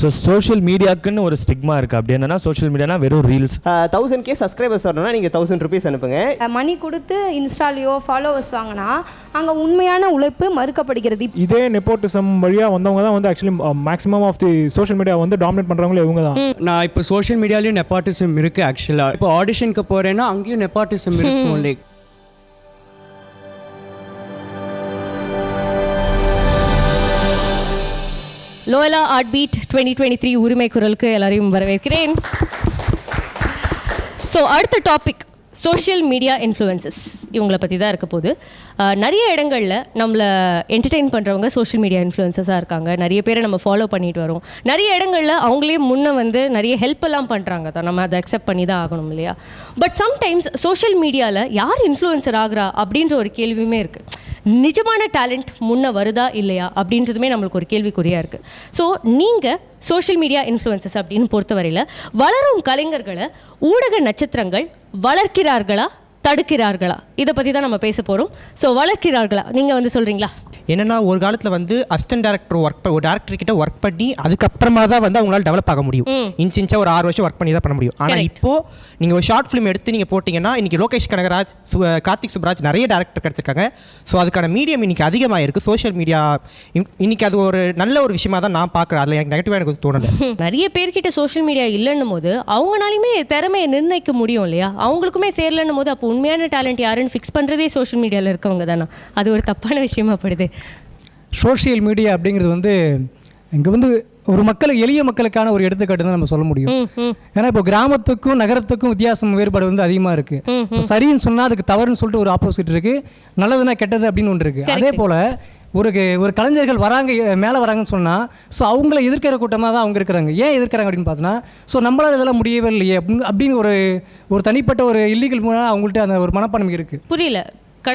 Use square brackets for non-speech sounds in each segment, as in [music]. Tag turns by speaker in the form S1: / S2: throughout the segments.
S1: So social மீடியாக்குன்னு ஒரு stigma இருக்குது அப்படி என்னன்னா சோஷியல் மீடியானா வெறும் ரீல்ஸ்
S2: தௌசண்ட் கே சப்ஸ்கிரைபர்ஸ் வரணும்னா நீங்கள் தௌசண்ட் ருபீஸ் அனுப்புங்க.
S3: மணி கொடுத்து இன்ஸ்டாலையோ ஃபாலோவர்ஸ் வாங்கினா அங்கே உண்மையான உழைப்பு மறுக்கப்படுகிறது.
S4: இதே நெப்போட்டிசம் வழியாக வந்தவங்க தான் வந்து actually maximum of the social media வந்து டாமினேட் பண்ணுறவங்களே இவங்க தான்.
S5: நான் இப்போ சோஷியல் மீடியாலையும் நெப்பாட்டிசம் இருக்குது ஆக்சுவலாக இப்போ ஆடிஷனுக்கு போகிறேன்னா அங்கேயும் நெப்பாட்டிசம் இருக்கும் [laughs] like
S6: Loyola art beat twenty twenty three உரிமை குரலுக்கு எல்லாரையும் வரவேற்கிறேன். ஸோ அடுத்த டாபிக் சோஷியல் மீடியா இன்ஃப்ளூயன்சஸ் இவங்களை பற்றி தான் இருக்க போகுது. நிறைய இடங்களில் நம்மளை என்டர்டெயின் பண்ணுறவங்க சோஷியல் மீடியா இன்ஃப்ளூயன்சஸாக இருக்காங்க. நிறைய பேரை நம்ம ஃபாலோ பண்ணிட்டு வரோம். நிறைய இடங்களில் அவங்களே முன்னே வந்து நிறைய ஹெல்ப் எல்லாம் பண்ணுறாங்க தான் நம்ம அதை அக்செப்ட் பண்ணி தான் ஆகணும் இல்லையா? பட் சம்டைம்ஸ் சோஷியல் மீடியாவில் யார் இன்ஃப்ளூயன்சர் ஆகிறா அப்படின்ற ஒரு கேள்வியுமே இருக்குது நிஜமான டேலண்ட் முன்னே வருதா இல்லையா அப்படின்றதுமே நம்மளுக்கு ஒரு கேள்விக்குறியாக இருக்குது ஸோ நீங்கள் சோஷியல் மீடியா இன்ஃப்ளூயன்சஸ் அப்படின்னு பொறுத்தவரையில் வளரும் கலைஞர்களை ஊடக நட்சத்திரங்கள் வளர்க்கிறார்களா தடுக்கிறார்களா? இதை பற்றி தான் நம்ம பேச போகிறோம் ஸோ வளர்க்கிறார்களா? நீங்கள் வந்து சொல்கிறீங்களா
S7: என்னன்னா ஒரு காலத்தில் வந்து அசிஸ்டன்ட் டேரக்டர் ஒர்க் ஒரு டேரக்டர் கிட்ட ஒர்க் பண்ணி அதுக்கப்புறமா தான் வந்து அவங்களால டெவலப் ஆக முடியும். இன்ச் இன்ச்சா ஒரு ஆறு வருஷம் ஒர்க் பண்ணி தான் பண்ண முடியும். ஆனால்
S6: Correct.
S7: இப்போ நீங்கள் ஒரு ஷார்ட் ஃபிலிம் எடுத்து நீங்கள் போட்டிங்கன்னா இன்னைக்கு லோகேஷ் கனகராஜ் சு கார்த்திக் சுப்ராஜ் நிறைய டேரக்டர் கிடச்சிருக்காங்க. ஸோ அதுக்கான மீடியம் இன்னைக்கு அதிகமாக இருக்குது சோஷியல் மீடியா இன்னைக்கு அது ஒரு நல்ல ஒரு விஷயமா தான் நான் பார்க்குறேன். அதில் எனக்கு நெகட்டிவாக எனக்கு தோணலை. [laughs]
S6: நிறைய பேர்கிட்ட சோஷியல் மீடியா இல்லைன்னும் போது அவங்களாலையுமே திறமையை நிர்ணயிக்க முடியும் இல்லையா? அவங்களுக்குமே சேரலன்னும் போது அப்போ உண்மையான டேலண்ட் யாருன்னு ஃபிக்ஸ் பண்ணுறதே சோஷியல் மீடியாவில் இருக்கவங்க தானே? அது ஒரு தப்பான விஷயமா படுது.
S8: சோஷியல் மீடியா அப்படிங்கிறது வந்து இங்கே வந்து ஒரு மக்களுக்கு எளிய மக்களுக்கான ஒரு எடுத்துக்காட்டு தான் நம்ம சொல்ல முடியும். ஏன்னா இப்போ கிராமத்துக்கும் நகரத்துக்கும் வித்தியாசம் வேறுபாடு வந்து அதிகமாக இருக்கு. சரின்னு சொன்னால் அதுக்கு தவறுன்னு சொல்லிட்டு ஒரு ஆப்போசிட் இருக்கு. நல்லதுன்னா கெட்டது அப்படின்னு ஒன்று இருக்கு. அதே போல் ஒரு ஒரு கலைஞர்கள் வராங்க மேலே வராங்கன்னு சொன்னால் ஸோ அவங்கள எதிர்க்கிற கூட்டமாக தான் அவங்க இருக்கிறாங்க. ஏன் எதிர்க்கிறாங்க அப்படின்னு பார்த்தோன்னா ஸோ நம்மளால இதெல்லாம் முடியவே இல்லையே அப்படின்னு அப்படின்னு ஒரு ஒரு தனிப்பட்ட ஒரு இல்லீகல் மூலம் அவங்கள்ட்ட அந்த ஒரு மனப்பான்மை இருக்குது
S6: புரியல.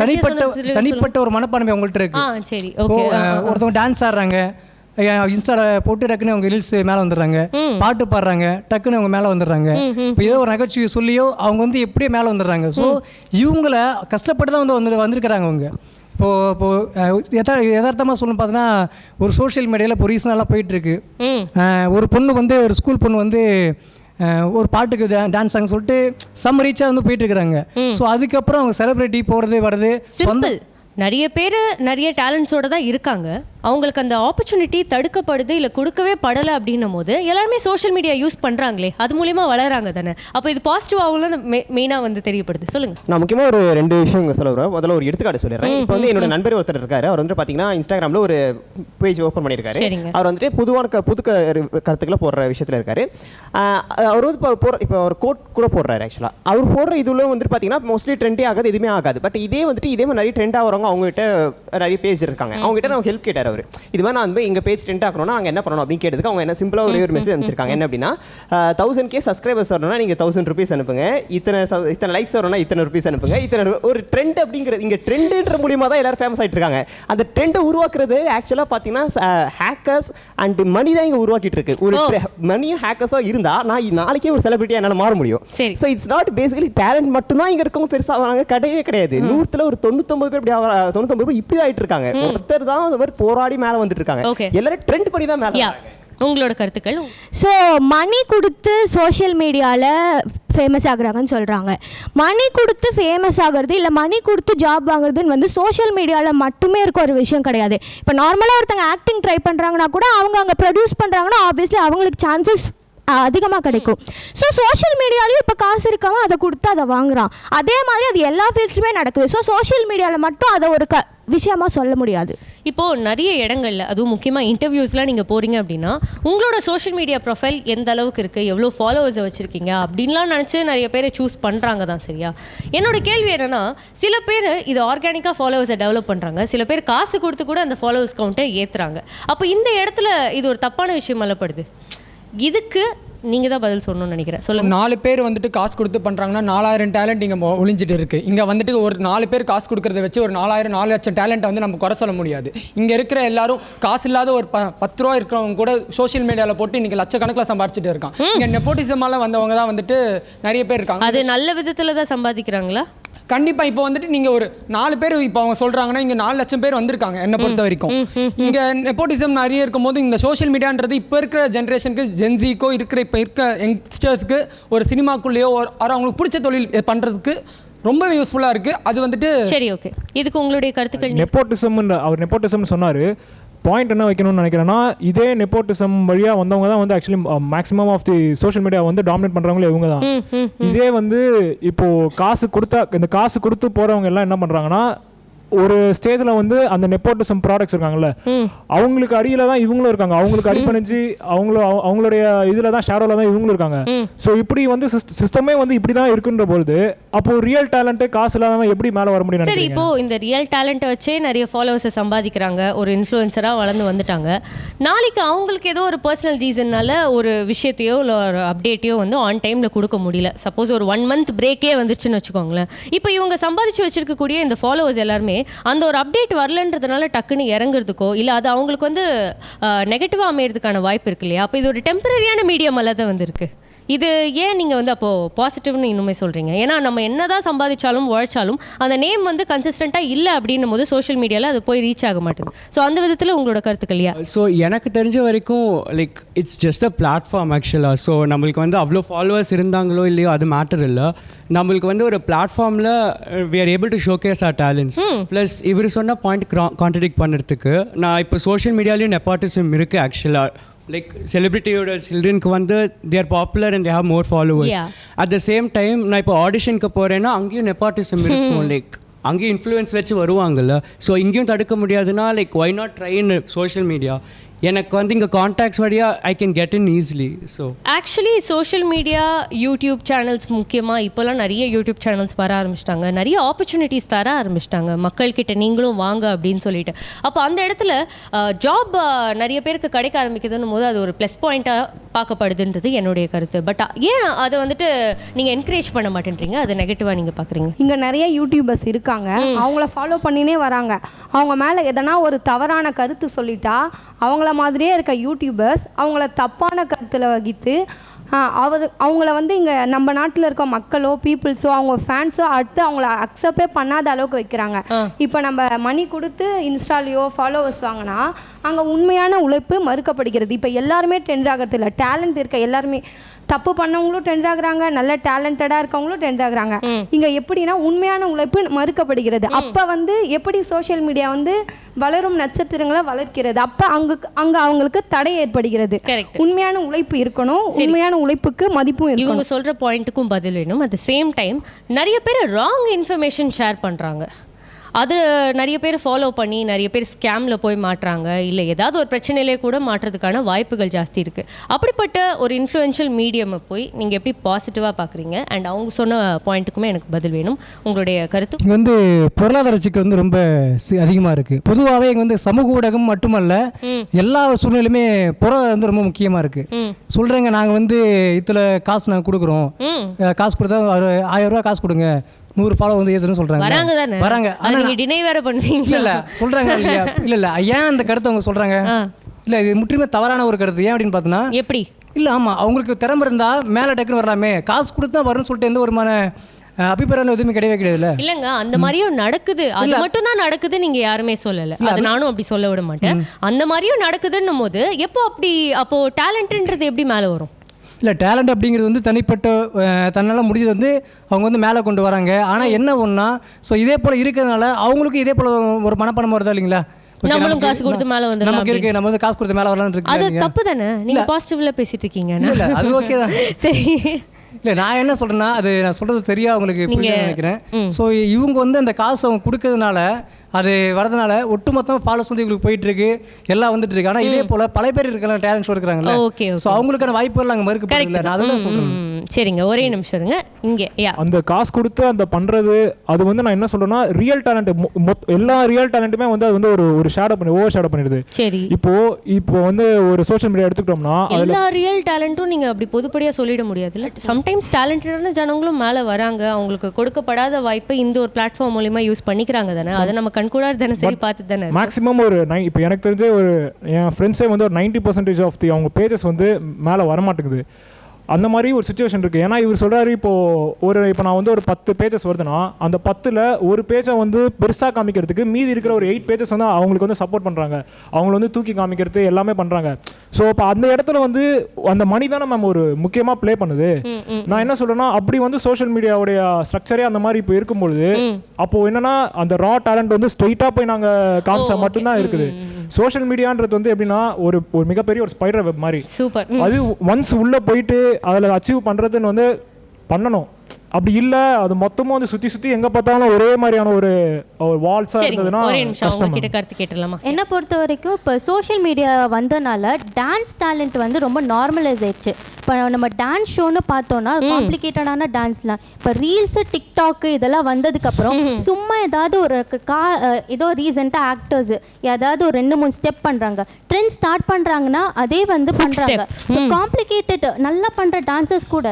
S8: தனிப்பட்ட தனிப்பட்ட ஒரு மனப்பான்மை அவங்கள்ட்ட இருக்கு. ஒருத்தவங்க டான்ஸ் ஆடுறாங்க இன்ஸ்டாவில் போட்டு டக்குன்னு அவங்க ரீல்ஸ் மேலே வந்துடுறாங்க பாட்டு பாடுறாங்க டக்குன்னு அவங்க மேலே வந்துடுறாங்க. இப்போ ஏதோ ஒரு நகைச்சுவை சொல்லியோ அவங்க வந்து எப்படியோ மேலே வந்துடுறாங்க. ஸோ இவங்கள கஷ்டப்பட்டு தான் வந்து வந்து வந்திருக்கிறாங்க அவங்க. இப்போது இப்போது எதா யதார்த்தமாக சொல்லணும் பார்த்தீங்கன்னா ஒரு சோஷியல் மீடியாவில் இப்போ ரீசனெல்லாம் போயிட்டுருக்கு. ஒரு பொண்ணு வந்து ஒரு ஸ்கூல் பொண்ணு வந்து ஒரு பாட்டுக்கு டான்ஸ் ஆங்க சொல்லிட்டு செம்ம ரீச்சாக வந்து போயிட்டு இருக்கிறாங்க ஸோ அதுக்கப்புறம் அவங்க செலிப்ரிட்டி போகிறது வர்றது
S6: நிறைய பேர் நிறைய டேலண்ட்ஸோட தான் இருக்காங்க. அவங்களுக்கு அந்த ஆப்பர்ச்சுனிட்டி தடுக்கப்படுது இல்லை கொடுக்கவே படலை அப்படின்னும் போது எல்லாருமே சோஷியல் மீடியா யூஸ் பண்ணுறாங்களே அது மூலியமா வளராங்க தானே? அப்போ இது பாசிட்டிவ் ஆகலாம் மெயினாக வந்து தெரியப்படுது. சொல்லுங்க.
S2: நான் முக்கியமாக ஒரு ரெண்டு விஷயம் சொல்ல வரேன். முதல்ல ஒரு எடுத்துக்காட்டு சொல்லிடுறேன். இப்போ வந்து என்னோட நண்பர் ஒருத்தர் இருக்காரு. அவர் வந்து பார்த்தீங்கன்னா இன்ஸ்டாகிராமில் ஒரு பேஜ் ஓப்பன் பண்ணியிருக்காரு. அவர் வந்துட்டு பொதுவான புது கருத்துக்களை போடுற விஷயத்தில் இருக்காரு. அவர் வந்து இப்போ போகிற இப்போ ஒரு கோட் கூட போடுறாரு ஆக்சுவலாக அவர் போடுற இதுல வந்துட்டு பார்த்தீங்கன்னா மோஸ்ட்லி ட்ரெண்டே ஆகாது எதுவுமே ஆகாது. பட் இதே வந்துட்டு இதே மாதிரி நிறைய ட்ரெண்ட் ஆகிறவங்க அவங்ககிட்ட நிறைய பேஜ் இருக்காங்க. அவங்ககிட்ட நான் ஹெல்ப் கேட்டார். அவர் இது மாதிரி நான் வந்து எங்கள் பேஜ் ட்ரெண்ட் ஆக்கணும்னா நாங்கள் என்ன பண்ணணும் அப்படின்னு கேட்டதுக்கு அவங்க என்ன சிம்பிளாக ஒரே ஒரு மெசேஜ் அனுப்பிச்சிருக்காங்க. என்ன அப்படின்னா தௌசண்ட் கே சப்ஸ்கிரைபர்ஸ் வரணும்னா நீங்கள் தௌசண்ட் ருபீஸ் அனுப்புங்க. இத்தனை இத்தனை லைக்ஸ் வரணும்னா இத்தனை ருபீஸ் அனுப்புங்க. இத்தனை ஒரு ட்ரெண்ட் அப்படிங்கிறது இங்கே ட்ரெண்டுன்ற மூலியமாக தான் எல்லாரும் ஃபேமஸ் ஆகிட்டு இருக்காங்க. அந்த ட்ரெண்டை உருவாக்குறது ஆக்சுவலாக பார்த்தீங்கன்னா ஹேக்கர்ஸ் அண்ட் மணி தான் இங்கே உருவாக்கிட்டு இருக்கு. ஒரு. மணியும் ஹேக்கர்ஸாக இருந்தா நான் நாளைக்கே ஒரு செலிபிரிட்டியாக என்னால் மாற முடியும்.
S6: சரி.
S2: So it's not basically talent மட்டும்தான் இங்கே இருக்கவங்க பெருசாக வராங்க கிடையவே கிடையாது. நூற்றுல ஒரு தொண்ணூத்தொம்பது பேர் இப்படி தொண்ணூத்தொம்பது பேர் இப்படி ஆயிட்டு இருக்காங்க. ஒருத்தர் தான் அந்த மாதிரி போராடி மேலே வந்துட்டு இருக்காங்க. எல்லாரும் ட்ரெண்ட் பண்ணி தான் மேலே
S6: உங்களோட கருத்துக்கள்?
S9: ஸோ மணி கொடுத்து சோஷியல் மீடியாவில் ஃபேமஸ் ஆகுறாங்கன்னு சொல்கிறாங்க மணி கொடுத்து ஃபேமஸ் ஆகிறது இல்லை மணி கொடுத்து ஜாப் வாங்குறதுன்னு வந்து சோஷியல் மீடியாவில் மட்டுமே இருக்க ஒரு விஷயம் கிடையாது. இப்போ நார்மலாக ஒருத்தங்க ஆக்டிங் ட்ரை பண்ணுறாங்கன்னா கூட அவங்க அங்கே ப்ரொடியூஸ் பண்ணுறாங்கன்னா ஆப்வியஸ்லி அவங்களுக்கு சான்சஸ் அதிகமாக கிடைக்கும். ஸோ சோஷியல் மீடியாலையும் இப்போ காசு இருக்கவன் அதை கொடுத்து அதை வாங்குறான். அதே மாதிரி அது எல்லா ஃபீல்ட்ஸுமே நடக்குது. ஸோ சோஷியல் மீடியாவில் மட்டும் அதை ஒரு க விஷயமா சொல்ல முடியாது.
S6: இப்போ நிறைய இடங்கள்ல அதுவும் முக்கியமாக இன்டர்வியூஸ்லாம் நீங்கள் போறீங்க அப்படின்னா உங்களோட சோஷியல் மீடியா ப்ரொஃபைல் எந்த அளவுக்கு இருக்குது எவ்வளோ ஃபாலோவர்ஸை வச்சுருக்கீங்க? அப்படின்லாம் நினச்சி நிறைய பேரை சூஸ் பண்ணுறாங்க தான் சரியா? என்னோட கேள்வி என்னன்னா சில பேர் இது ஆர்கானிக்காக ஃபாலோவர்ஸை டெவலப் பண்ணுறாங்க சில பேர் காசு கொடுத்து கூட அந்த ஃபாலோவர்ஸ் கவுண்ட்டை ஏற்றுறாங்க அப்போ இந்த இடத்துல இது ஒரு தப்பான விஷயம் அல்லப்படுது இதுக்கு நீங்கள் தான் பதில் சொல்லணும்னு நினைக்கிறேன். சொல்லுங்க.
S10: நாலு பேர் வந்துட்டு காசு கொடுத்து பண்ணுறாங்கன்னா நாலாயிரம் டேலண்ட் இங்கே ஒளிஞ்சிட்டு இருக்குது இங்கே வந்துட்டு ஒரு நாலு பேர் காசு கொடுக்கறத வச்சு ஒரு நாலாயிரம் நாலு லட்சம் டேலண்ட்டை வந்து நம்ம குறை சொல்ல முடியாது. இங்கே இருக்கிற எல்லாரும் காசு இல்லாத ஒரு ப பத்து ரூபா இருக்கிறவங்க கூட சோஷியல் மீடியாவில் போட்டு இன்றைக்கி லட்சக்கணக்கில் சம்பாரிச்சிட்டு இருக்கான். இங்கே நெப்போட்டிசமால வந்தவங்க தான் வந்துட்டு நிறைய பேர் இருக்காங்க.
S6: அது நல்ல விதத்தில் தான் சம்பாதிக்கிறாங்களா?
S10: கண்டிப்பாக இப்போ வந்துட்டு நீங்கள் ஒரு நாலு பேர் இப்போ அவங்க சொல்கிறாங்கன்னா இங்கே நாலு லட்சம் பேர் வந்திருக்காங்க என்னை பொறுத்த வரைக்கும். இங்கே நெப்போட்டிசம் நிறைய இருக்கும்போது இந்த சோஷியல் மீடியான்றது இப்போ இருக்கிற ஜென்ரேஷனுக்கு ஜென்சிக்கோ இருக்கிற இப்போ இருக்கிற யங்ஸ்டர்ஸ்க்கு ஒரு சினிமாக்குள்ளேயோ ஒரு ஒரு அவங்களுக்கு பிடிச்ச தொழில் பண்ணுறதுக்கு ரொம்ப யூஸ்ஃபுல்லாக இருக்குது அது வந்துட்டு
S6: சரி ஓகே இதுக்கு உங்களுடைய கருத்துக்கள் நீ-
S4: நெப்போட்டிசம் அவர் நெப்போட்டிசம் சொன்னார். பாயிண்ட் என்ன வைக்கணும்னு நினைக்கிறேன்னா இதே நெப்போட்டிசம் வழியாக வந்தவங்க தான் வந்து actually maximum of the social media வந்து டாமினேட் பண்ணுறவங்களே இவங்க தான். இதே வந்து இப்போ காசு கொடுத்தா இந்த காசு கொடுத்து போகிறவங்க எல்லாம் என்ன பண்ணுறாங்கன்னா ஒரு ஸ்டேஜில் வந்து அந்த நெப்போட்டிசம் ப்ராடக்ட்ஸ் இருக்காங்கல்ல அவங்களுக்கு அடியில் தான் இவங்களும் இருக்காங்க. அவங்களுக்கு அடிப்பணிஞ்சு அவங்களும் அவ- அவங்களுடைய இதில் தான் ஷேடோவில் தான் இவங்களும் இருக்காங்க. ஸோ இப்படி வந்து சிஸ்டமே வந்து இப்படி தான் இருக்குன்ற பொழுது அப்போ ரியல் டேலண்ட்டு காசு இல்லாதவன் எப்படி மேலே வர முடியும்
S6: சரி இப்போ இந்த ரியல் டேலண்ட்டை வச்சே நிறைய ஃபாலோவர்ஸை சம்பாதிக்கிறாங்க. ஒரு இன்ஃப்ளூயன்சராக வளர்ந்து வந்துட்டாங்க. நாளைக்கு அவங்களுக்கு ஏதோ ஒரு பர்சனல் ரீசன்னால ஒரு விஷயத்தையோ இல்லை ஒரு அப்டேட்டையோ வந்து ஆன் டைமில் கொடுக்க முடியல. சப்போஸ் ஒரு ஒன் மந்த் பிரேக்கே வந்துருச்சுன்னு வச்சுக்கோங்களேன். இப்போ இவங்க சம்பாதிச்சு வச்சிருக்கக்கூடிய இந்த ஃபாலோவர்ஸ் எல்லாருமே அந்த ஒரு அப்டேட் வரலன்றதுனால டக்குன்னு இறங்குறதுக்கோ இல்லை அது அவங்களுக்கு வந்து நெகட்டிவாக அமையிறதுக்கான வாய்ப்பு இருக்கு இல்லையா? அப்போ இது ஒரு டெம்பரரியான மீடியம் தான் வந்திருக்கு. இது ஏன் நீங்கள் வந்து அப்போது பாசிட்டிவ்னு இன்னுமே சொல்கிறீங்க ஏன்னா நம்ம என்னதான் சம்பாதிச்சாலும் உழைச்சாலும் அந்த நேம் வந்து கன்சிஸ்டண்ட்டாக இல்லை அப்படின்னும் போது சோஷியல் மீடியாவில் அது போய் ரீச் ஆக மாட்டேங்குது ஸோ அந்த விதத்தில் உங்களோட கருத்துக்கள் யா?
S5: ஸோ எனக்கு தெரிஞ்ச வரைக்கும் like it's just a platform ஆக்சுவலாக ஸோ நம்மளுக்கு வந்து அவ்வளோ ஃபாலோவர்ஸ் இருந்தாங்களோ இல்லையோ அது மேட்டர் இல்லை. நம்மளுக்கு வந்து ஒரு பிளாட்ஃபார்மில் we are able to showcase our talents plus இவர் சொன்ன பாயிண்ட் கான்ட்ரடிக்ட் பண்ணுறதுக்கு நான் இப்போ சோஷியல் மீடியாலேயும் நெப்பாட்டிசம் இருக்குது ஆக்சுவலாக லைக் செலிபிரிட்டியோட சில்ட்ரனுக்கு வந்து their popular and they have more followers. At the same time நான் இப்போ ஆடிஷனுக்கு போகிறேன்னா அங்கேயும் நெப்பாட்டிசம் [laughs] இருக்கும் லைக் அங்கேயும் இன்ஃப்ளூயன்ஸ் வச்சு வருவாங்கல்ல. ஸோ இங்கேயும் தடுக்க முடியாதுன்னா like why not try in social media எனக்கு வந்து இங்கே காண்டாக்ட்ஸ் வழியாக I can get in easily so
S6: actually social media YouTube channels முக்கியமாக இப்போலாம் நிறைய யூடியூப் சேனல்ஸ் வர ஆரம்பிச்சிட்டாங்க. நிறைய ஆப்பர்ச்சுனிட்டிஸ் தர ஆரம்பிச்சிட்டாங்க. மக்கள்கிட்ட நீங்களும் வாங்க அப்படின்னு சொல்லிட்டு. அப்போ அந்த இடத்துல ஜாப் நிறைய பேருக்கு கிடைக்க ஆரம்பிக்குதுன்னும் போது அது ஒரு ப்ளஸ் பாயிண்ட்டாக பார்க்கப்படுதுன்றது என்னுடைய கருத்து. பட் ஏன் அதை வந்துட்டு நீங்கள் என்கரேஜ் பண்ண மாட்டேன்றீங்க? அதை நெகட்டிவாக நீங்கள் பார்க்குறீங்க.
S3: இங்கே நிறைய யூடியூபர்ஸ் இருக்காங்க. அவங்கள ஃபாலோ பண்ணினே வராங்க. அவங்க மேலே எதனா ஒரு தவறான கருத்து சொல்லிட்டா அவங்கள மாதிரியே இருக்க யூடியூபர்ஸ் அவங்கள தப்பான கருத்தில் வகித்து அவர் அவங்கள வந்து இங்கே நம்ம நாட்டில் இருக்க மக்களோ பீப்புள்ஸோ அவங்க ஃபேன்ஸோ அடுத்து அவங்கள அக்செப்டே பண்ணாத அளவுக்கு வைக்கிறாங்க. இப்போ நம்ம மணி கொடுத்து இன்ஸ்டாலேயோ ஃபாலோவர்ஸ் வாங்கினா அங்கே உண்மையான உழைப்பு மறுக்கப்படுகிறது. இப்போ எல்லாருமே ட்ரெண்ட் ஆகிறது இல்லை டேலண்ட் இருக்க எல்லாருமே தப்பு பண்ணவங்களும் ட்ரெண்ட் ஆகுறாங்க நல்ல டேலண்டடாக இருக்கவங்களும் ட்ரெண்ட் ஆகுறாங்க. இங்கே எப்படின்னா உண்மையான உழைப்பு மறுக்கப்படுகிறது. அப்போ வந்து எப்படி சோஷியல் மீடியா வந்து வளரும் நட்சத்திரங்களை வளர்க்கிறது? அப்போ அங்கே அங்கே அவங்களுக்கு தடை ஏற்படுகிறது. உண்மையான உழைப்பு இருக்கணும் உண்மையான உழைப்புக்கு மதிப்பும் இருக்கணும்.
S6: இவங்க சொல்கிற பாயிண்ட்டுக்கும் பதில் வேணும். அட் த சேம் டைம் நிறைய பேர் ராங் இன்ஃபர்மேஷன் ஷேர் பண்ணுறாங்க அது நிறைய பேர் ஃபாலோ பண்ணி நிறைய பேர் ஸ்கேமில் போய் மாட்டுறாங்க. இல்லை ஏதாவது ஒரு பிரச்சனையிலே கூட மாட்டுறதுக்கான வாய்ப்புகள் ஜாஸ்தி இருக்குது அப்படிப்பட்ட ஒரு இன்ஃப்ளூயன்ஷியல் மீடியமை போய் நீங்கள் எப்படி பாசிட்டிவாக பார்க்குறீங்க அண்ட் அவங்க சொன்ன பாயிண்ட்டுக்குமே எனக்கு பதில் வேணும். உங்களுடைய கருத்து?
S8: இங்கே வந்து பொருளாதார சிக்கல் வந்து ரொம்ப அதிகமாக இருக்குது பொதுவாகவே இங்கே வந்து சமூக ஊடகம் மட்டுமல்ல எல்லா சூழ்நிலையுமே பொருளாதாரம் வந்து ரொம்ப முக்கியமாக இருக்குது சொல்கிறேங்க நாங்கள் வந்து இதில் காசு நாங்கள் கொடுக்குறோம். காசு கொடுத்தா ஆயிரம் ரூபா காசு கொடுங்க. நூறு ஃபாலோ வந்து ஏதுன்னு சொல்கிறாங்க
S6: வராங்க தானே?
S8: வராங்க.
S6: அது
S8: ஆனால்
S6: நீங்கள் டினை வேற
S8: இல்லை
S6: பண்ணுவீங்களா?
S8: இல்லை சொல்கிறாங்க இல்லையா இல்லை இல்லை. ஏன் அந்த கருத்தை அவங்க சொல்கிறாங்க
S6: ஆ.
S8: இல்லை இது முற்றிலுமே தவறான ஒரு கருத்து. ஏன் அப்படின்னு பார்த்தோன்னா
S6: எப்படி?
S8: இல்லை ஆமாம் அவங்களுக்கு திறமை இருந்தால் மேலே டக்குன்னு வரலாமே. காசு கொடுத்தா வரும்னு சொல்லிட்டு எந்த ஒரு மன அஹ், அபிப்பிராயம் எதுவுமே கிடையவே கிடையாதுல்ல
S6: இல்லைங்க அந்த மாதிரியும் நடக்குது. அது மட்டும் தான் நடக்குது நீங்க யாருமே சொல்லல. அது நானும் அப்படி சொல்ல விட மாட்டேன். அந்த மாதிரியும் நடக்குதுன்னும் போது எப்போ அப்படி அப்போ டேலண்ட்ன்றது எப்படி மேல வரும்?
S8: இல்லை டேலண்ட் அப்படிங்கிறது வந்து தனிப்பட்ட தன்னால் முடிஞ்சது வந்து அவங்க வந்து மேலே கொண்டு வராங்க. ஆனால் என்ன ஒன்றா ஸோ இதே போல் இருக்கிறதுனால அவங்களுக்கும் இதே போல் ஒரு மனப்பணம் வருதா இல்லைங்களா?
S6: நம்மளும் காசு கொடுத்து மேல வந்துடலாம்
S8: நமக்கு இருக்கு நம்ம வந்து காசு கொடுத்து மேலே வரலாம்னு
S6: அது
S8: இருக்கு
S6: தப்பு தானே? நீங்க பாசிட்டிவ்ல பேசிட்டு இருக்கீங்க.
S8: அது okay தான். [laughs]
S6: சரி.
S8: இல்லை நான் என்ன சொல்கிறேன்னா அது நான் சொல்கிறது உங்களுக்கு
S6: நீங்க-
S8: புரியுதுன்னு நினைக்கிறேன். ஸோ இவங்க வந்து அந்த காசு அவங்க கொடுக்கறதுனால அது வரதுனால ஒட்டுமொத்தமாக ஃபாலோஸ் வந்து இவங்களுக்கு போயிட்டு இருக்கு எல்லாம் வந்துட்டு இருக்கு ஆனால் இதே போல் பல பேர் இருக்கலாம் டேலண்ட் ஷோ இருக்கிறாங்கல்ல
S6: Okay, okay.
S8: ஸோ அவங்களுக்கான வாய்ப்புகள் அங்கே மறுக்கப்படுதில்ல நான் அதுதான் சொல்கிறேன்
S6: ம், சரிங்க. ஒரே நிமிஷம் இருங்க. இங்க யா.
S4: அந்த காசு கொடுத்து அந்த பண்றது அது வந்து நான் என்ன சொல்றேன்னா ரியல் டேலண்ட் எல்லா ரியல் டேலண்ட்டுமே வந்து அது வந்து ஒரு ஒரு ஷேடோ பண்ணி ஓவர் ஷேடோ பண்ணிடுது.
S6: சரி.
S4: இப்போ இப்போ வந்து ஒரு சோஷியல் மீடியா எடுத்துக்கிட்டோம்னா
S6: எல்லா ரியல் டேலண்ட்டும் நீங்க அப்படி பொதுப்படியா சொல்லிட முடியாதுல்ல சம்டைம்ஸ் டேலண்டடான ஜனங்களும் மேல வராங்க. அவங்களுக்கு கொடுக்கப்படாத வாய்ப்பை இந்த ஒரு பிளாட்ஃபார்ம் மூலியமா யூஸ் பண்ணிக்கிறாங்க தானே. அதை நம்ம கண்கூடார் தினசரி பார்த்து தானே.
S4: மேக்ஸிமம் ஒரு நை இப்போ எனக்கு தெரிஞ்ச ஒரு என் ஃப்ரெண்ட்ஸே வந்து ஒரு நைன்டி பர்சன்டேஜ் ஆஃப் தி அவங்க பேஜஸ் வந்து மேலே வரமாட்டேங்குது அந்த மாதிரி ஒரு சுச்சுவேஷன் இருக்குது ஏன்னா இவர் சொல்கிறாரு இப்போது ஒரு இப்போ நான் வந்து ஒரு பத்து பேஜஸ் வருதுன்னா அந்த பத்தில் ஒரு பேஜை வந்து பெருசாக காமிக்கிறதுக்கு மீதி இருக்கிற ஒரு எயிட் பேஜஸ் வந்து அவங்களுக்கு வந்து சப்போர்ட் பண்ணுறாங்க அவங்கள வந்து தூக்கி காமிக்கிறது எல்லாமே பண்ணுறாங்க ஸோ இப்போ அந்த இடத்துல வந்து அந்த மணி தானே மேம் ஒரு முக்கியமாக ப்ளே பண்ணுது. நான் என்ன சொல்கிறேன்னா அப்படி வந்து சோஷியல் மீடியாவுடைய ஸ்ட்ரக்சரே அந்த மாதிரி இப்போ இருக்கும்பொழுது அப்போது என்னன்னா அந்த ரா டேலண்ட் வந்து ஸ்ட்ரெயிட்டாக போய் நாங்கள் காமிச்சா மட்டும்தான் இருக்குது. சோஷியல் மீடியான்றது வந்து எப்படின்னா ஒரு ஒரு மிகப்பெரிய ஒரு ஸ்பைடர் வெப் மாதிரி.
S6: சூப்பர்.
S4: அது ஒன்ஸ் உள்ள போயிட்டு அதில் அச்சீவ் பண்ணுறதுன்னு வந்து பண்ணணும். அப்படி இல்லை அது மொத்தமும் வந்து சுற்றி சுற்றி எங்கே பார்த்தாலும் ஒரே மாதிரியான ஒரு வால்ஸாக
S6: சரிங்க
S4: இருந்ததுன்னா
S6: ஒரே நிமிஷம் உங்ககிட்ட கருத்து கேட்டுடலாமா?
S11: என்னை பொறுத்த வரைக்கும் இப்போ சோஷியல் மீடியா வந்தனால டான்ஸ் டேலண்ட் வந்து ரொம்ப நார்மலைஸ் ஆயிடுச்சு. இப்போ நம்ம டான்ஸ் ஷோன்னு பார்த்தோன்னா காம்ப்ளிகேட்டடான டான்ஸ்லாம் இப்போ ரீல்ஸு டிக்டாக்கு இதெல்லாம் வந்ததுக்கப்புறம் சும்மா ஏதாவது ஒரு க- ஏதோ ரீசெண்டாக ஆக்டர்ஸ் ஏதாவது ஒரு ரெண்டு மூணு ஸ்டெப் பண்ணுறாங்க ட்ரெண்ட் ஸ்டார்ட் பண்ணுறாங்கன்னா அதே வந்து பண்ணுறாங்க காம்ப்ளிகேட்டட் நல்லா பண்ணுற டான்சர்ஸ் கூட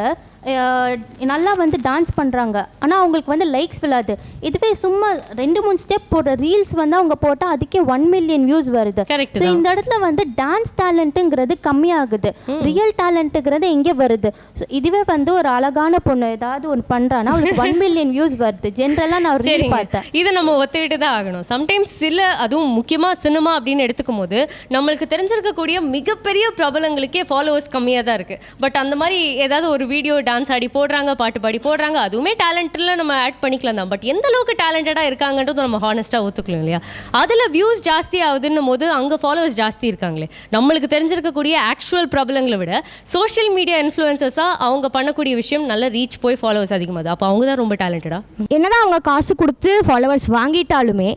S11: நல்லா வந்து டான்ஸ் பண்ணுறாங்க ஆனால் அவங்களுக்கு வந்து லைக்ஸ் விழாது இதுவே சும்மா ரெண்டு மூணு ஸ்டெப் போடுற ரீல்ஸ் வந்து அவங்க போட்டால் அதுக்கே ஒன் மில்லியன் வியூஸ் வருது. ஸோ இந்த இடத்துல வந்து டான்ஸ் டேலண்ட்டுங்கிறது கம்மியாகுது. ரியல் டேலண்ட்டுங்கிறது எங்கே வருது. ஸோ இதுவே வந்து ஒரு அழகான பொண்ணு ஏதாவது ஒன்று பண்ணுறான்னா அவளுக்கு ஒன் மில்லியன் வியூஸ் வருது. ஜென்ரலாக நான் ரீல் பார்த்தேன்.
S6: இதை நம்ம ஒத்துக்கிட்டு தான் ஆகணும். சம்டைம்ஸ் சில அதுவும் முக்கியமாக சினிமா அப்படின்னு எடுத்துக்கும் போது நம்மளுக்கு தெரிஞ்சிருக்கக்கூடிய மிகப்பெரிய பிரபலங்களுக்கே ஃபாலோவர்ஸ் கம்மியாக தான் இருக்குது பட் அந்த மாதிரி ஏதாவது ஒரு வீடியோ டான்ஸ் ஆடி போடுறாங்க பாட்டு பாடி போடுறாங்க. அதுவுமே டேலண்ட்டில் நம்ம ஆட் பண்ணிக்கலாம் தான். பட் எந்த அளவுக்கு டேலண்டடாக இருக்காங்கன்றது நம்ம ஹானஸ்ட்டாக ஒத்துக்கலாம் இல்லையா? அதில் வியூஸ் ஜாஸ்தி ஆகுதுன்னும் போது அங்கே ஃபாலோவர்ஸ் ஜாஸ்தி இருக்காங்களே. நம்மளுக்கு தெரிஞ்சிருக்கக்கூடிய ஆக்சுவல் பிரபலங்களை விட சோஷியல் மீடியா இன்ஃப்ளூயன்சஸாக அவங்க பண்ணக்கூடிய விஷயம் நல்ல ரீச் போய் ஃபாலோவர்ஸ் அதிகமாகுது அப்போ அவங்க தான் ரொம்ப டேலண்டடா
S9: என்னதான் அவங்க காசு கொடுத்து ஃபாலோவர்ஸ் வாங்கிட்டாலுமே.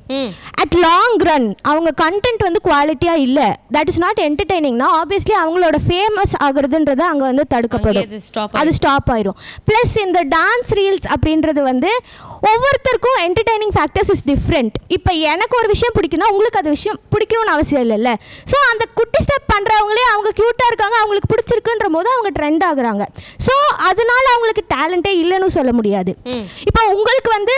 S9: அட் லாங் ரன் அவங்க கண்டென்ட் வந்து குவாலிட்டியாக இல்லை. தட் இஸ் நாட் என்டர்டைனிங்னா ஆப்வியஸ்லி அவங்களோட ஃபேமஸ் ஆகுறதுன்றது அங்கே வந்து தடுக்கப்படும்.
S6: அது stop
S9: ஸ்டாப் ஆயிரும். ப்ளஸ் இந்த டான்ஸ் ரீல்ஸ் அப்படின்றது வந்து ஒவ்வொருத்தருக்கும் என்டர்டைனிங் ஃபேக்டர்ஸ் இஸ் டிஃப்ரெண்ட் இப்போ எனக்கு ஒரு விஷயம் பிடிக்குன்னா உங்களுக்கு அது விஷயம் பிடிக்கணும்னு அவசியம் இல்லைல்ல. ஸோ அந்த குட்டி ஸ்டெப் பண்ணுறவங்களே அவங்க க்யூட்டாக இருக்காங்க அவங்களுக்கு பிடிச்சிருக்குன்ற போது அவங்க ட்ரெண்ட் ஆகுறாங்க. ஸோ அதனால அவங்களுக்கு டேலண்ட்டே இல்லைன்னு சொல்ல முடியாது. இப்போ உங்களுக்கு வந்து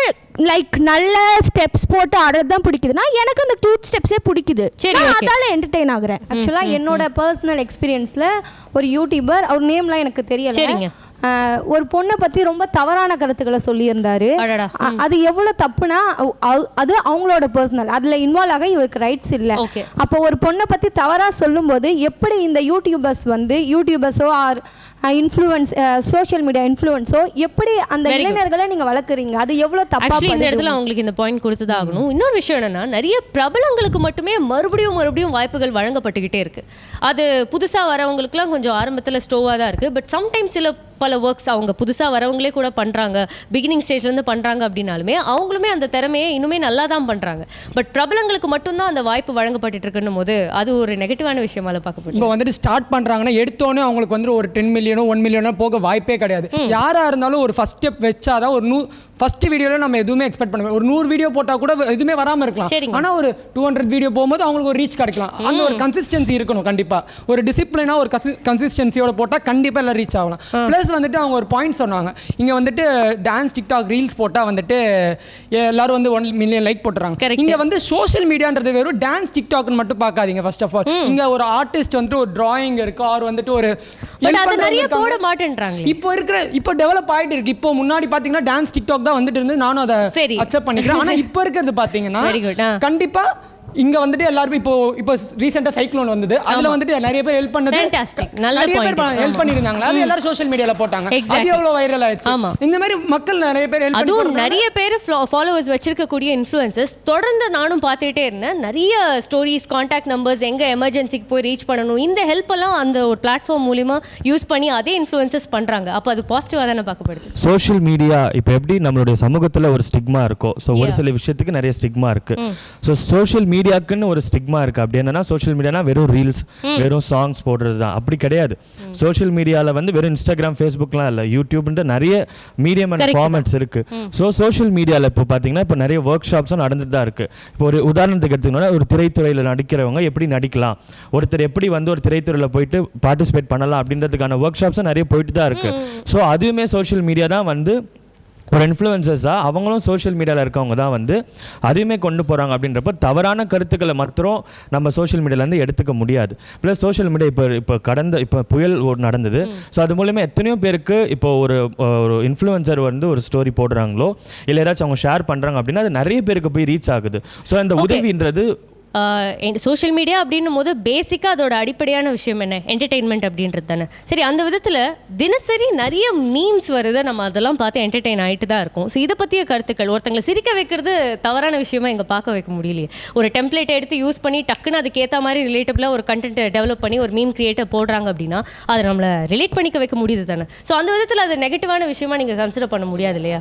S9: லைக் நல்ல ஸ்டெப்ஸ் போட்டு ஆடுறது தான் பிடிக்குதுன்னா எனக்கு அந்த டூ ஸ்டெப்ஸே பிடிக்குது.
S6: சரி.
S9: அதால என்டர்டெயின் ஆகுறேன்.
S3: ஆக்சுவலாக என்னோட பர்சனல் எக்ஸ்பீரியன்ஸில் ஒரு யூடியூபர் அவர் நேம்லாம் எனக்கு தெரியல. ஒரு பொண்ணை பற்றி ரொம்ப தவறான கருத்துக்களை சொல்லியிருந்தாரு. அது எவ்வளோ தப்புனா அது அவங்களோட பர்சனல் அதில் இன்வால்வ் ஆக இவருக்கு ரைட்ஸ் இல்லை. அப்போ ஒரு பொண்ணை பற்றி தவறாக சொல்லும்போது எப்படி இந்த யூடியூபர்ஸ் வந்து யூடியூபர்ஸோ ஆர் இன்ஃப்ளூயன்ஸ் சோஷியல் மீடியா இன்ஃப்ளூயன்ஸோ எப்படி அந்த. இளைஞர்களை நீங்கள் வளர்க்குறீங்க? அது எவ்வளோ
S6: ஆக்சுவலி இந்த இடத்துல அவங்களுக்கு இந்த பாயிண்ட் கொடுத்து தான் ஆகணும் இன்னொரு விஷயம் என்னன்னா நிறைய பிரபலங்களுக்கு மட்டுமே மறுபடியும் மறுபடியும் வாய்ப்புகள் வழங்கப்பட்டுக்கிட்டே இருக்கு. அது புதுசாக வரவங்களுக்குலாம் கொஞ்சம் ஆரம்பத்தில் ஸ்டோவாக தான் இருக்கு. பட் சம்டைம்ஸ் சில பல ஒர்க்ஸ் அவங்க புதுசாக வரவங்களே கூட பண்ணுறாங்க பிகினிங் ஸ்டேஜ்லேருந்து பண்ணுறாங்க அப்படின்னாலுமே அவங்களுமே அந்த திறமையை இன்னுமே நல்லா தான் பண்ணுறாங்க பட் பிரபலங்களுக்கு மட்டும்தான் அந்த வாய்ப்பு வழங்கப்பட்டுட்டு இருக்குன்னும் போது அது ஒரு நெகட்டிவான விஷயமால பார்க்கப்படுது.
S10: இப்போ வந்துட்டு ஸ்டார்ட் பண்ணுறாங்கன்னா எடுத்தோன்னே அவங்களுக்கு வந்து ஒரு டென் மில்லியனோ ஒன் மில்லியனோ போக வாய்ப்பே கிடையாது. யாராக இருந்தாலும் ஒரு ஃபஸ்ட் ஸ்டெப் வச்சாதான் ஒரு நூ ஃபஸ்ட் வீடியோவில் நம்ம எதுவுமே எக்ஸ்பெக்ட் பண்ண முடியாது. ஒரு நூறு வீடியோ போட்டால் கூட எதுவுமே வராமல் இருக்கலாம். ஆனால் ஒரு டூ ஹண்ட்ரட் வீடியோ போகும்போது அவங்களுக்கு ஒரு ரீச் கிடைக்கலாம். அந்த ஒரு கன்சிஸ்டன்சி இருக்கணும் கண்டிப்பாக ஒரு டிசிப்ளினாக ஒரு கன்சிஸ்டன்சியோட போட்டால் கண்டிப்பாக எல்லாம் ரீச் ஆகலாம். ப்ளஸ் வந்துட்டு அவங்க ஒரு பாயிண்ட் சொன்னாங்க. இங்கே வந்துட்டு டான்ஸ் டிக்டாக் ரீல்ஸ் போட்டால் வந்துட்டு எல்லாரும் வந்து ஒன் மில்லியன் லைக் போட்டுறாங்க. இங்கே வந்து சோஷியல் மீடியான்றது வெறும் டான்ஸ் டிக்டாக்னு மட்டும் பார்க்காதீங்க ஃபர்ஸ்ட் ஆஃப் ஆல் இங்கே ஒரு ஆர்டிஸ்ட் வந்துட்டு ஒரு டிராயிங் இருக்கு. அவர் வந்துட்டு ஒரு
S6: நிறைய
S10: இப்போ இருக்கிற இப்போ டெவலப் ஆயிட்டு இருக்கு. இப்போ முன்னாடி பாத்தீங்கன்னா டான்ஸ் டிக்டாக் தான் வந்துட்டு இருந்து நானும் அதை. அக்செப்ட் பண்ணிக்கிறேன் ஆனா [laughs] இப்போ இருக்கிறது பாத்தீங்கன்னா. கண்டிப்பா இங்க வந்துட்டு எல்லாருமே இப்போ இப்போ ரீசெண்டா சைக்ளோன் வந்தது. அதுல வந்துட்டு நிறைய பேர் ஹெல்ப் பண்ணது நிறைய. பேர் ஹெல்ப். பண்ணிருந்தாங்க. அது எல்லாரும் சோஷியல் மீடியால போட்டாங்க. அது
S6: Exactly.
S10: எவ்வளவு வைரல் ஆயிடுச்சு?
S6: ஆமா.
S10: இந்த மாதிரி மக்கள் நிறைய பேர் ஹெல்ப்
S6: அதுவும் நிறைய பேர் ஃபாலோவர்ஸ் வச்சிருக்கக்கூடிய இன்ஃப்ளூயன்சஸ் தொடர்ந்து நானும் பார்த்துட்டே இருந்தேன். நிறைய ஸ்டோரிஸ் காண்டாக்ட் நம்பர்ஸ் எங்கே எமர்ஜென்சிக்கு போய் ரீச் பண்ணணும். இந்த ஹெல்ப் எல்லாம் அந்த ஒரு பிளாட்ஃபார்ம் மூலிமா யூஸ் பண்ணி அதே இன்ஃப்ளூயன்சஸ் பண்ணுறாங்க அப்போ அது பாசிட்டிவாக தானே பார்க்கப்படுது?
S1: சோஷியல் மீடியா இப்போ எப்படி நம்மளுடைய சமூகத்தில் ஒரு ஸ்டிக்மா இருக்கோ ஸோ ஒரு. சில விஷயத்துக்கு நிறைய ஸ்டிக்மா இருக்கு. ஸோ சோஷியல் மீடியாக்குன்னு ஒரு ஸ்டிக்மா இருக்கு. அப்படி என்னன்னா சோஷியல் மீடியானா வெறும் ரீல்ஸ் வெறும் சாங்ஸ் போடுறது தான் அப்படி கிடையாது. சோஷியல் மீடியாவில் வந்து வெறும் இன்ஸ்டாகிராம் ஃபேஸ்புக்லாம் இல்லை. யூடியூப்ன்ற நிறைய மீடியம் அண்ட். ஃபார்மேட்ஸ் இருக்கு. ஸோ சோஷியல் மீடியாவில் இப்போ பார்த்தீங்கன்னா இப்போ நிறைய ஒர்க் ஷாப்ஸும் நடந்துட்டு தான் இருக்கு. இப்போ ஒரு உதாரணத்துக்கு எடுத்துக்கணும்னா ஒரு திரைத்துறையில் நடிக்கிறவங்க எப்படி நடிக்கலாம்? ஒருத்தர் எப்படி வந்து ஒரு திரைத்துறையில் போயிட்டு பார்ட்டிசிபேட் பண்ணலாம் அப்படின்றதுக்கான ஒர்க் ஷாப்ஸும் நிறைய போயிட்டு தான் இருக்கு ஸோ அதுவுமே சோஷியல் மீடியா தான் வந்து ஒரு இன்ஃப்ளூயன்சஸாக அவங்களும் சோஷியல் மீடியாவில் இருக்கவங்க தான் வந்து அதையுமே கொண்டு போகிறாங்க அப்படின்றப்ப தவறான கருத்துக்களை மாத்திரம் நம்ம சோஷியல் மீடியாலேருந்து எடுத்துக்க முடியாது. ப்ளஸ் சோஷியல் மீடியா இப்போ இப்போ கடந்த இப்போ புயல் நடந்தது. ஸோ அது மூலயமா எத்தனையோ பேருக்கு இப்போ ஒரு ஒரு இன்ஃப்ளூயன்சர் வந்து ஒரு ஸ்டோரி போடுறாங்களோ இல்லை ஏதாச்சும் அவங்க ஷேர் பண்ணுறாங்க அப்படின்னா அது நிறைய பேருக்கு போய் ரீச் ஆகுது. ஸோ அந்த உதவின்றது
S6: சோஷியல் மீடியா அப்படின்னும் போது பேசிக்காக அதோட அடிப்படையான விஷயம் என்ன? என்டர்டெயின்மெண்ட் அப்படின்றது தானே. சரி அந்த விதத்தில் தினசரி நிறைய மீம்ஸ் வருது. நம்ம அதெல்லாம் பார்த்து என்டர்டெயின் ஆகிட்டு தான் இருக்கும். ஸோ இதை பற்றிய கருத்துக்கள் ஒருத்தங்களை சிரிக்க வைக்கிறது தவறான விஷயமா இங்கே பார்க்க வைக்க முடியலையே. ஒரு டெம்ப்ளேட்டை எடுத்து யூஸ் பண்ணி டக்குன்னு அதுக்கேற்ற மாதிரி ரிலேட்டபிளாக ஒரு கண்டென்ட் டெவலப் பண்ணி ஒரு மீம் கிரியேட்டர் போடுறாங்க அப்படின்னா அதை நம்மளை ரிலேட் பண்ணிக்க வைக்க முடியுது தானே. ஸோ அந்த விதத்தில் அது நெகட்டிவான விஷயமா நீங்கள் கன்சிடர் பண்ண முடியாது இல்லையா?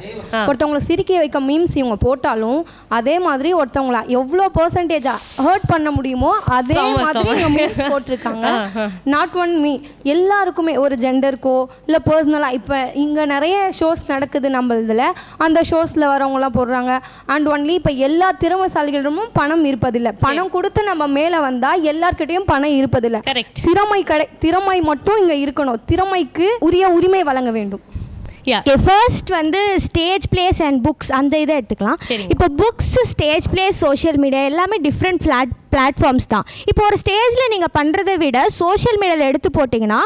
S3: ஒருத்தவங்களை சிரிக்க வைக்க மீம்ஸ் இவங்க போட்டாலும் அதே மாதிரி ஒருத்தவங்கள எவ்வளோ பர்சன்டேஜாக ஹர்ட் பண்ண முடியுமோ அதே மாதிரி மீம்ஸ் [laughs] போட்டிருக்காங்க. நாட் ஒன் மீ எல்லாருக்குமே ஒரு ஜெண்டருக்கோ இல்லை பர்சனலாக இப்போ இங்கே நிறைய ஷோஸ் நடக்குது நம்ம இதில். அந்த ஷோஸில் வரவங்கலாம் போடுறாங்க. அண்ட் ஒன்லி இப்போ எல்லா திறமைசாலிகளிடமும் பணம் இருப்பதில்லை. பணம் கொடுத்து நம்ம மேலே வந்தால் எல்லார்கிட்டயும் பணம் இருப்பதில்லை. திறமை கடை திறமை மட்டும் இங்கே இருக்கணும். திறமைக்கு உரிய உரிமை வழங்க வேண்டும்.
S9: ஓகே ஃபர்ஸ்ட் வந்து ஸ்டேஜ் பிளேஸ் அண்ட் புக்ஸ் அந்த இதை எடுத்துக்கலாம். இப்போ books stage place social media எல்லாமே டிஃப்ரெண்ட் பிளாட் பிளாட்ஃபார்ம்ஸ் தான். இப்போ ஒரு ஸ்டேஜில் நீங்கள் பண்ணுறதை விட சோஷியல் மீடியாவில் எடுத்து போட்டிங்கன்னா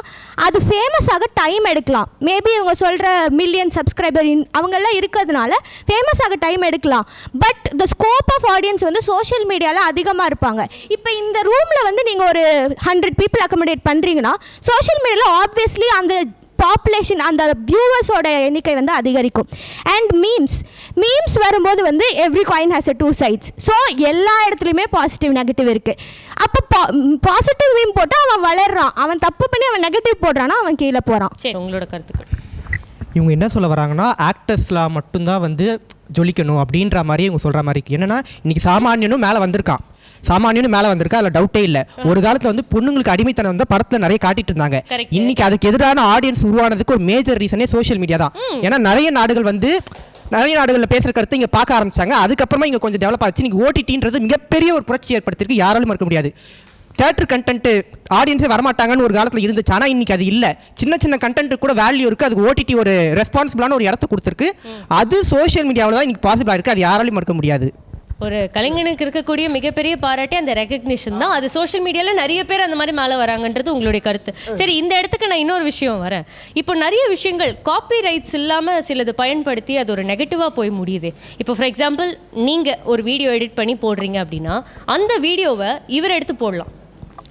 S9: அது ஃபேமஸ் ஆக டைம் எடுக்கலாம். மேபி இவங்க சொல்கிற மில்லியன் சப்ஸ்கிரைபர் அவங்கெல்லாம் இருக்கிறதுனால ஃபேமஸ் ஆக டைம் எடுக்கலாம். But the scope of audience வந்து சோஷியல் மீடியாவில் அதிகமாக இருப்பாங்க. இப்போ இந்த ரூமில் வந்து நீங்கள் ஒரு ஹண்ட்ரட் பீப்புள் அக்கமடேட் பண்ணுறீங்கன்னா சோஷியல் மீடியாவில் ஆப்வியஸ்லி அந்த பாப்புலேஷன் அந்த வியூவர்ஸோட எண்ணிக்கை வந்து அதிகரிக்கும். அண்ட் மீம்ஸ் மீம்ஸ் வரும்போது வந்து every coin has a two sides so எல்லா இடத்துலையுமே பாசிட்டிவ் நெகட்டிவ் இருக்குது அப்போ பாசிட்டிவ் மீம் போட்டால் அவன் வளர்றான். அவன் தப்பு பண்ணி அவன் நெகட்டிவ் போடுறான்னா அவன் கீழே போகிறான்
S6: சரி உங்களோட கருத்துக்கள்.
S7: இவங்க என்ன சொல்ல வராங்கன்னா ஆக்டர்ஸ்லாம் மட்டும்தான் வந்து ஜொலிக்கணும் அப்படின்ற மாதிரி இவங்க சொல்கிற மாதிரி இருக்கு. என்னன்னா இன்னைக்கு சாமானியனும் மேலே வந்திருக்கான். சாமானியனும் மேலே வந்திருக்கா? அதில் டவுட்டே இல்லை. ஒரு காலத்தில் வந்து பொண்ணுங்களுக்கு அடிமைத்தனம் வந்து படத்தில் நிறைய காட்டிட்டு இருந்தாங்க. இன்னைக்கு அதுக்கு எதிரான ஆடியன்ஸ் உருவானதுக்கு ஒரு மேஜர் ரீசனே சோஷியல் மீடியா தான். ஏன்னா நிறைய நாடுகள் வந்து நிறைய நாடுகளில் பேசுகிற கருத்து இங்கே பார்க்க ஆரம்பிச்சாங்க. அதுக்கப்புறமா இங்கே கொஞ்சம் டெவலப் ஆச்சு. இன்னைக்கு ஓடிடின்றது மிகப்பெரிய ஒரு புரட்சி ஏற்படுத்திருக்கு யாராலும் மறுக்க முடியாது. தேட்டர் கண்டென்ட் ஆடியன்ஸே வரமாட்டாங்கன்னு ஒரு காலத்தில் இருந்துச்சு. ஆனால் இன்னைக்கு அது இல்லை. சின்ன சின்ன கண்டென்ட் கூட வேல்யூ இருக்குது அதுக்கு ஓடிடி ஒரு ரெஸ்பான்சிபிளான ஒரு இடத்த கொடுத்துருக்கு. அது சோஷியல் மீடியாவில் தான் இன்னைக்கு பாசிபிளாக இருக்குது அது யாராலையும் மறுக்க முடியாது.
S6: ஒரு கலைஞனுக்கு இருக்கக்கூடிய மிகப்பெரிய பாராட்டி அந்த ரெகக்னிஷன் தான். அது சோஷியல் மீடியாவில் நிறைய பேர் அந்த மாதிரி மேலே வராங்கன்றது உங்களுடைய கருத்து. சரி இந்த இடத்துக்கு நான் இன்னொரு விஷயம் வரேன். இப்போ நிறைய விஷயங்கள் காப்பி ரைட்ஸ் இல்லாமல் சிலது பயன்படுத்தி அது ஒரு நெகட்டிவாக போய் முடியுது. இப்போ ஃபார் எக்ஸாம்பிள் நீங்கள் ஒரு வீடியோ எடிட் பண்ணி போடுறீங்க அப்படின்னா அந்த வீடியோவை இவர் எடுத்து போடலாம்.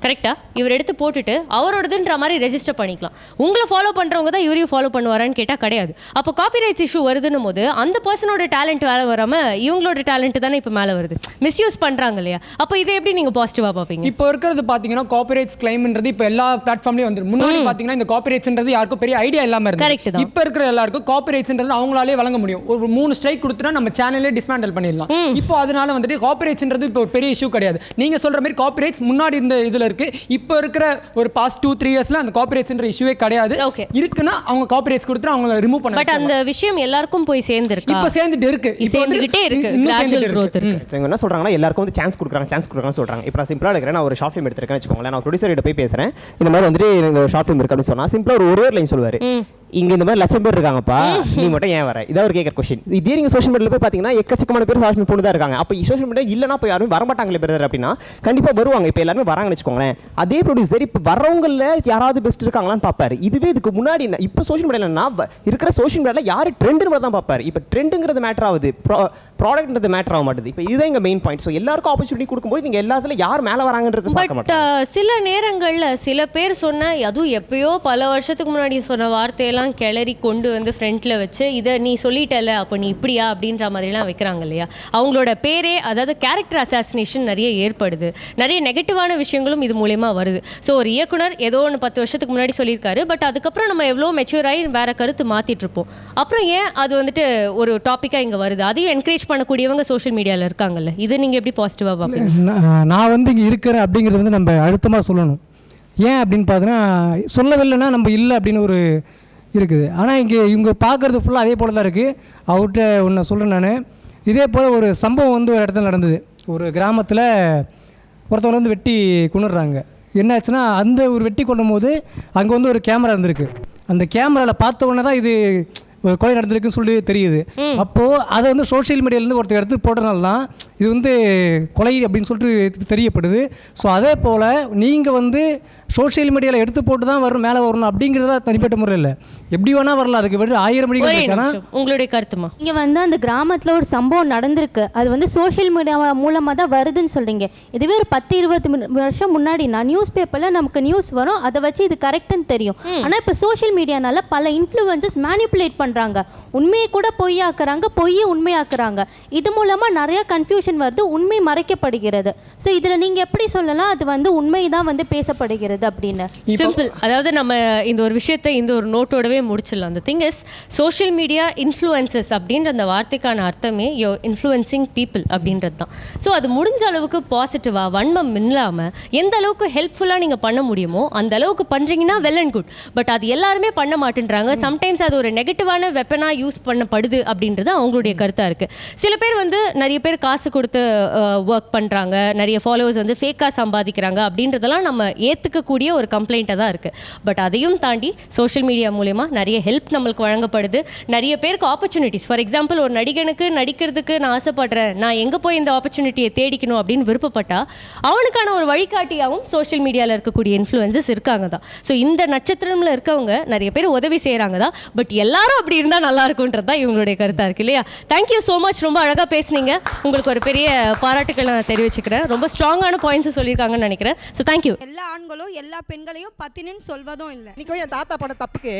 S6: கரெக்டா இவர் எடுத்து போட்டுட்டு அவரோடதுன்ற மாதிரி ரெஜிஸ்டர் பண்ணிக்கலாம். உங்களை ஃபாலோ பண்ணுறவங்க தான் இவரையும் ஃபாலோ பண்ணுவாரான்னு கேட்டால் கிடையாது. அப்போ காப்பிரைட்ஸ் இஷ்யூ வருதுன்னும் போது அந்த பர்சனோட டேலண்ட் வேலை வராமல் இவங்களோட டேலண்ட் தானே இப்போ மேலே வருது. மிஸ்யூஸ் பண்ணுறாங்க இல்லையா? அப்போ இதை எப்படி நீங்கள் பாசிட்டிவாக பார்ப்பீங்க?
S10: இப்போ இருக்கிறது பார்த்தீங்கன்னா காப்பிரைட்ஸ் கிளைம்ன்றது இப்போ எல்லா பிளாட்ஃபார்ம்லேயும் வந்துடும் முன்னாடி பார்த்தீங்கன்னா இந்த காப்பிரைட்ஸ்ன்றது யாருக்கும் பெரிய ஐடியா இல்லாமல் இருக்கு
S6: தான்.
S10: இப்போ இருக்கிற எல்லாருக்கும் காப்பிரைட்ஸ்ன்றது அவங்களாலே வழங்க முடியும். ஒரு மூணு ஸ்ட்ரைக் கொடுத்துட்டா நம்ம சேனலே டிஸ்மேண்டல் பண்ணிடலாம். இப்போ அதனால வந்துட்டு காப்பிரைட்ஸ்ன்றது இப்போ பெரிய இஷ்யூ கிடையாது. நீங்கள் சொல்கிற மாதிரி காப்பிரைட்ஸ் முன்னாடி இருந்த இதில் இருக்கு. இப்போ இருக்கிற ஒரு பாஸ்ட் டூ த்ரீ இயர்ஸ்ல அந்த காப்பிரைட்ஸ்ன்ற இஷ்யூவே கிடையாது.
S6: Okay.
S10: இருக்குன்னா அவங்க காப்பிரைட்ஸ் கொடுத்துட்டு அவங்கள ரிமூவ் பண்ண
S6: பட் அந்த விஷயம் எல்லாருக்கும் போய் சேர்ந்துருக்கா?
S10: இப்போ சேர்ந்துட்டு இருக்கு.
S6: சேர்ந்துகிட்டே இருக்கு. கிராஜுவல் க்ரோத்
S10: இருக்கு.
S2: என்ன சொல்கிறாங்கன்னா எல்லாருக்கும் வந்து சான்ஸ் கொடுக்குறாங்க சான்ஸ் கொடுக்குறாங்கன்னு சொல்கிறாங்க இப்போ நான் சிம்பிளாக எடுக்கிறேன். நான் ஒரு ஷார்ட் ஃபிலிம் எடுத்திருக்கேன்னு வச்சுக்கோங்களேன். நான் ப்ரொடியூசர் போய் பேசுகிறேன் இந்த மாதிரி வந்துட்டு இந்த ஷார்ட் ஃபிலிம் இருக்கு அப்படின்னு சொன்னால் சிம்பிளாக ஒரு ஒரே லைன் சொல்லுவார். இங்க இந்த மாதிரி லட்சம் பேர் இருக்காங்கப்பா. நீ மட்டும் ஏன் வர? இதான் ஒரு கேட்குற கொஸ்டின் இதே நீங்க சோஷியல் மீடியாவில் போய் பார்த்தீங்கன்னா எக்கச்சக்கமான பேர் சோஷியல் மீடியா தான் இருக்காங்க. அப்போ சோஷியல் மீடியா இல்லைனா இப்போ யாரும் வரமாட்டாங்களே பிரதர் அப்படின்னா கண்டிப்பா வருவாங்க. இப்போ எல்லாருமே வராங்கன்னு வச்சுக்கோங்களேன். அதே ப்ரொடியூசர் இப்போ வரவங்கள யாராவது பெஸ்ட் இருக்காங்களான்னு பார்ப்பாரு இதுவே இதுக்கு முன்னாடி என்ன இப்போ சோஷியல் மீடியாவில் என்ன இருக்கிற சோஷியல் மீடியாவில் யார் ட்ரெண்டுன்னு தான் பார்ப்பாரு இப்போ ட்ரெண்டுங்கிறது மேட்டர் ஆகுது. ப்ராடக்ட்ன்றது மேட்டர் ஆக மாட்டுது. இப்போ இதுதான் எங்க மெயின் பாயிண்ட் ஸோ எல்லாருக்கும் ஆப்பர்ச்சுனிட்டி கொடுக்கும்போது நீங்க எல்லாத்துல யார் மேலே வராங்கன்றது பார்க்க
S6: பட்
S2: மாட்டாங்க.
S6: சில நேரங்கள்ல சில பேர் சொன்ன அதுவும் எப்பயோ பல வருஷத்துக்கு முன்னாடி சொன்ன வார்த்தையெல்லாம் கிளறி கொண்டு வந்து ஃப்ரண்ட்ல வச்சு இதை நீ சொல்லிட்டல அப்போ நீ இப்படியா அப்படின்ற மாதிரிலாம் வைக்கிறாங்க இல்லையா? அவங்களோட பேரே அதாவது கேரக்டர் அசாசினேஷன் நிறைய ஏற்படுது. நிறைய நெகட்டிவான விஷயங்களும் இது மூலயமா வருது. ஸோ ஒரு இயக்குனர் ஏதோ ஒன்று பத்து வருஷத்துக்கு முன்னாடி சொல்லியிருக்காரு. பட் அதுக்கப்புறம் நம்ம எவ்வளோ மெச்சூர் ஆகி வேற கருத்து மாத்திட்டு இருப்போம். அப்புறம் ஏன் அது வந்துட்டு ஒரு டாப்பிக்காக இங்கே வருது? அதையும் என்கரேஜ் பண்ணக்கூடியவங்க சோஷியல் மீடியாவில் இருக்காங்கல்ல இதை நீங்கள் எப்படி பாசிட்டிவாக பார்ப்பீங்க?
S8: நான் நான் வந்து இங்கே இருக்கிறேன் அப்படிங்கிறது வந்து நம்ம அழுத்தமாக சொல்லணும். ஏன் அப்படின்னு பார்த்தீங்கன்னா சொல்லவில்லைன்னா நம்ம இல்லை அப்படின்னு ஒரு இருக்குது. ஆனால் இங்கே இவங்க பார்க்குறது ஃபுல்லாக அதே போல் தான் இருக்குது அவர்கிட்ட ஒன்று சொல்கிறேன் நான். இதே போல் ஒரு சம்பவம் வந்து ஒரு இடத்துல நடந்தது. ஒரு கிராமத்தில் ஒருத்தவங்க வந்து வெட்டி கொண்டுடுறாங்க என்னாச்சுன்னா அந்த ஒரு வெட்டி கொள்ளும் போது அங்கே வந்து ஒரு கேமரா இருந்திருக்கு. அந்த கேமராவில் பார்த்த உடனே தான் இது கொலை நடந்திருக்குன்னு சொல்லி தெரியுது. அப்போது அதை வந்து சோஷியல் மீடியாலேருந்து ஒருத்தர் எடுத்து போட்டனால தான் இது வந்து கொலை அப்படின்னு சொல்லிட்டு தெரியப்படுது. ஸோ அதே போல் நீங்கள் வந்து சோஷியல் மீடியாவில் எடுத்து போட்டு தான் வரும் மேலே வரணும் அப்படிங்கிறதா தனிப்பட்ட முறையில் எப்படி வேணால் வரலாம் அதுக்கு வெறும் ஆயிரம்
S6: ஒரே
S8: மணிக்கு
S6: உங்களுடைய கருத்துமா?
S11: இங்கே வந்து அந்த கிராமத்தில் ஒரு சம்பவம் நடந்திருக்கு. அது வந்து சோஷியல் மீடியா மூலமாக தான் வருதுன்னு சொல்கிறீங்க இதுவே ஒரு பத்து இருபது மி- வருஷம் முன்னாடி நான் நியூஸ் பேப்பரில் நமக்கு நியூஸ் வரும். அதை வச்சு இது கரெக்டுன்னு தெரியும். ஆனால் இப்போ சோஷியல் மீடியானால பல இன்ஃப்ளூயன்சஸ் மேனிப்புலேட் பண்ணுறாங்க உண்மையை கூட பொய்யாக்குறாங்க பொய்யை உண்மையாக்குறாங்க. இது மூலமாக நிறைய கன்ஃபியூஷன் வருது உண்மை மறைக்கப்படுகிறது. ஸோ இதில் நீங்கள் எப்படி சொல்லலாம்? அது வந்து உண்மை தான் வந்து பேசப்படுகிறது அப்படின்னு.
S6: சிம்பிள் அதாவது நம்ம இந்த ஒரு விஷயத்தை இந்த ஒரு நோட்டோடவே முடிச்சிடலாம். அந்த thing is social media influences அப்படின்ற அந்த வார்த்தைக்கான அர்த்தமே யோ இன்ஃப்ளூயன்சிங் பீப்புள் அப்படின்றது தான். ஸோ அது முடிஞ்ச அளவுக்கு பாசிட்டிவாக வன்மம் இல்லாமல் எந்த அளவுக்கு ஹெல்ப்ஃபுல்லாக நீங்கள் பண்ண முடியுமோ அந்த அளவுக்கு பண்ணுறீங்கன்னா வெல் அண்ட் குட் பட் அது எல்லாருமே பண்ண மாட்டேன்றாங்க. சம்டைம்ஸ் அது ஒரு நெகட்டிவான வெப்பனாக யூஸ் பண்ணப்படுது அப்படின்றது அவங்களுடைய கருத்தாக இருக்குது சில பேர் வந்து நிறைய பேர் காசு கொடுத்து ஒர்க் பண்ணுறாங்க நிறைய ஃபாலோவர்ஸ் வந்து ஃபேக்காக சம்பாதிக்கிறாங்க அப்படின்றதெல்லாம் நம்ம ஏற்றுக்கக்கூடிய ஒரு கம்ப்ளைண்ட்டாக தான் இருக்குது பட் அதையும் தாண்டி சோஷியல் மீடியா மூலயமா நிறைய ஹெல்ப் நம்மளுக்கு வழங்கப்படுது. நிறைய பேருக்கு ஆப்பர்ச்சுனிட்டிஸ் ஃபார் எக்ஸாம்பிள் ஒரு நடிகனுக்கு நடிக்கிறதுக்கு நான் ஆசைப்படுறேன். நான் எங்கே போய் இந்த ஆப்பர்ச்சுனிட்டியை தேடிக்கணும் அப்படின்னு விருப்பப்பட்டா அவனுக்கான ஒரு வழிகாட்டியாகவும் சோஷியல் மீடியாவில் இருக்கக்கூடிய இன்ஃப்ளூயன்சஸ் இருக்காங்க தான். ஸோ இந்த நட்சத்திரமில் இருக்கவங்க நிறைய பேர் உதவி செய்கிறாங்க தான். பட் எல்லாரும் அப்படி இருந்தால் நல்லா இருக்கும்ன்றது தான் இவங்களுடைய கருத்தாக இருக்கு இல்லையா? தேங்க்யூ ஸோ மச் ரொம்ப அழகாக பேசுனீங்க. உங்களுக்கு ஒரு பெரிய பாராட்டுக்கள் நான் தெரிவிச்சுக்கிறேன். ரொம்ப ஸ்ட்ராங்கான பாயிண்ட்ஸ் சொல்லியிருக்காங்கன்னு நினைக்கிறேன். ஸோ தேங்க்யூ
S3: எல்லா ஆண்களும் எல்லா பெண்களையும் பத்தினின்னு சொல்வதும் இல்லை.
S7: இன்னைக்கோ என் தாத்தா பண்ண தப்புக்கு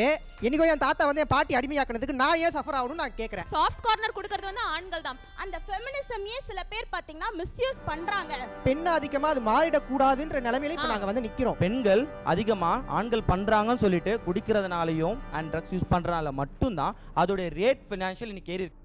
S7: இன்னைக்கோ என் தாத்தா வந்து என் பாட்டி அடிமையாக்குனதுக்கு நான் ஏன் சஃபர் ஆகணும்னு நான் கேட்குறேன்
S12: சாஃப்ட் கார்னர் கொடுக்கறது வந்து ஆண்கள் தான். அந்த ஃபெமினிசமையே சில பேர் பார்த்தீங்கன்னா மிஸ்யூஸ் பண்றாங்க.
S7: பெண் அதிகமாக அது மாறிடக்கூடாதுன்ற நிலைமையில இப்போ நாங்கள் வந்து நிற்கிறோம்
S13: பெண்கள் அதிகமா ஆண்கள் பண்றாங்கன்னு சொல்லிட்டு குடிக்கிறதுனாலையும் அண்ட் ட்ரக்ஸ் யூஸ் பண்றதுனால மட்டும்தான் அதோடைய ரேட் ஃபினான்ஷியல் இன்னைக்கு ஏறி இருக்கு.